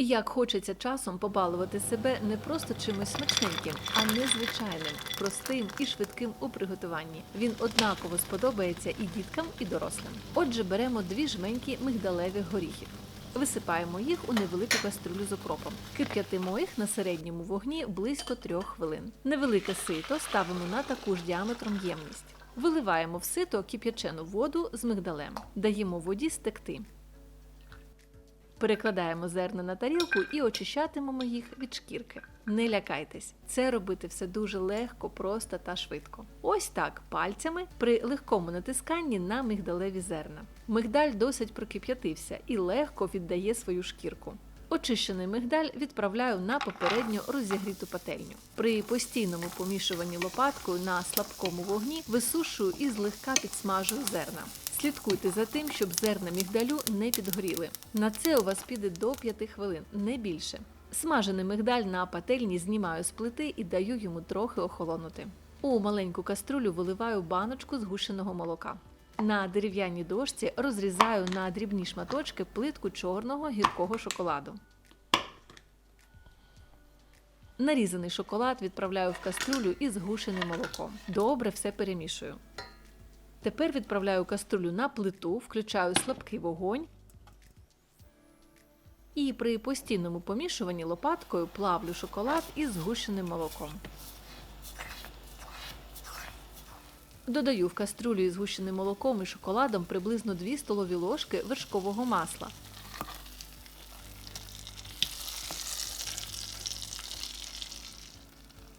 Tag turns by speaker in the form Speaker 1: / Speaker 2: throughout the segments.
Speaker 1: Як хочеться часом побалувати себе не просто чимось смачненьким, а незвичайним, простим і швидким у приготуванні. Він однаково сподобається і діткам, і дорослим. Отже, беремо дві жменьки мигдалевих горіхів. Висипаємо їх у невелику кастрюлю з окропом. Кип'ятимо їх на середньому вогні близько трьох хвилин. Невелике сито ставимо на таку ж діаметром ємність. Виливаємо в сито кип'ячену воду з мигдалем. Даємо воді стекти. Перекладаємо зерна на тарілку і очищатимемо їх від шкірки. Не лякайтесь, це робити все дуже легко, просто та швидко. Ось так пальцями при легкому натисканні на мигдалеві зерна. Мигдаль досить прокип'ятився і легко віддає свою шкірку. Очищений мигдаль відправляю на попередньо розігріту пательню. При постійному помішуванні лопаткою на слабкому вогні висушую і злегка підсмажую зерна. Слідкуйте за тим, щоб зерна мігдалю не підгоріли. На це у вас піде до 5 хвилин, не більше. Смажений мигдаль на пательні знімаю з плити і даю йому трохи охолонути. У маленьку каструлю виливаю баночку згущеного молока. На дерев'яній дошці розрізаю на дрібні шматочки плитку чорного гіркого шоколаду. Нарізаний шоколад відправляю в каструлю із згущеним молоком. Добре все перемішую. Тепер відправляю каструлю на плиту, включаю слабкий вогонь. І при постійному помішуванні лопаткою плавлю шоколад із згущеним молоком. Додаю в каструлю із згущеним молоком і шоколадом приблизно 2 столові ложки вершкового масла.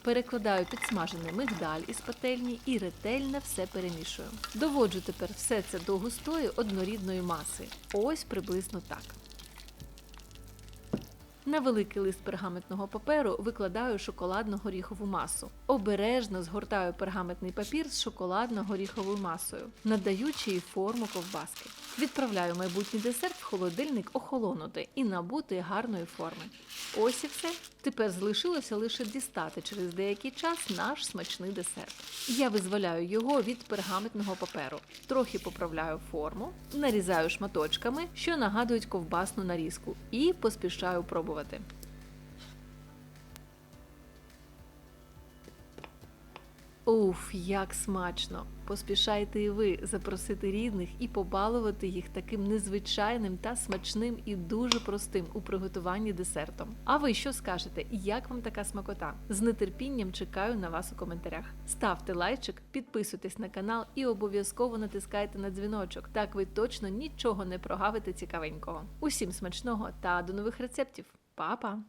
Speaker 1: Перекладаю підсмажений мигдаль із пательні і ретельно все перемішую. Доводжу тепер все це до густої однорідної маси. Ось приблизно так. На великий лист пергаментного паперу викладаю шоколадно-горіхову масу. Обережно згортаю пергаментний папір з шоколадно-горіховою масою, надаючи їй форму ковбаски. Відправляю майбутній десерт в холодильник охолонути і набути гарної форми. Ось і все. Тепер залишилося лише дістати через деякий час наш смачний десерт. Я визволяю його від пергаментного паперу, трохи поправляю форму, нарізаю шматочками, що нагадують ковбасну нарізку, і поспішаю пробувати. Уф, як смачно! Поспішайте і ви запросити рідних і побалувати їх таким незвичайним та смачним і дуже простим у приготуванні десертом. А ви що скажете? Як вам така смакота? З нетерпінням чекаю на вас у коментарях. Ставте лайчик, підписуйтесь на канал і обов'язково натискайте на дзвіночок. Так ви точно нічого не прогавите цікавенького. Усім смачного та до нових рецептів. Па-па!